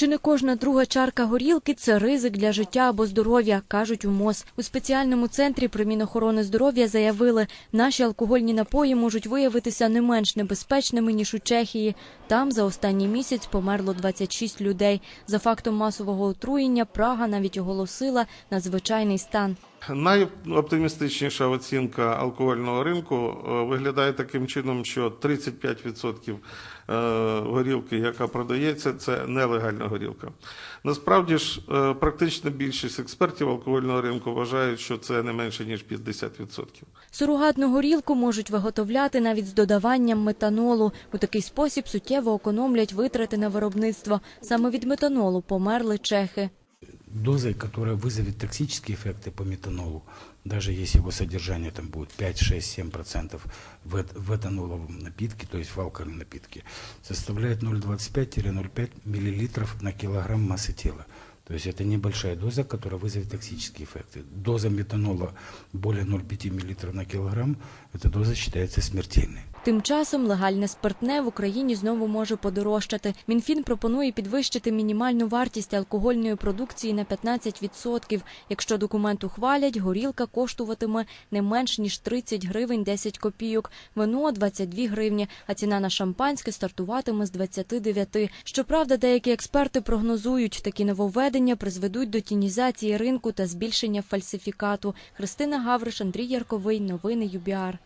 Чи не кожна друга чарка горілки це ризик для життя або здоров'я, кажуть у МОЗ. У спеціальному центрі при Мінохорони здоров'я заявили, наші алкогольні напої можуть виявитися не менш небезпечними ніж у Чехії. Там за останній місяць померло 26 людей. За фактом масового отруєння Прага навіть оголосила надзвичайний стан. Найоптимістичніша оцінка алкогольного ринку е, виглядає таким чином, що 35% е, горілки, яка продається, це нелегальна горілка. Насправді ж, е, практично більшість експертів алкогольного ринку вважають, що це не менше ніж 50%. Сурогатну горілку можуть виготовляти навіть з додаванням метанолу. У такий спосіб суттєво економлять витрати на виробництво. Саме від метанолу померли чехи. Дозой, которая вызовет токсические эффекты по метанолу, даже если его содержание там будет 5, 6, 7 процентов в, в этаноловом напитке, то есть в алкогольном напитке, составляет 0,25-0,5 миллилитров на килограмм массы тела. То есть это небольшая доза, которая вызовет токсические эффекты. Доза метанола более 0,5 миллилитров на килограмм, эта доза считается смертельной. Тим часом легальне спиртне в Україні знову може подорожчати. Мінфін пропонує підвищити мінімальну вартість алкогольної продукції на 15%. Якщо документ ухвалять, горілка коштуватиме не менш ніж 30 гривень 10 копійок, вино – 22 гривні, а ціна на шампанське стартуватиме з 29. Щоправда, деякі експерти прогнозують, такі нововведення призведуть до тінізації ринку та збільшення фальсифікату. Христина Гавриш, Андрій Ярковий. Новини ЮБІАР.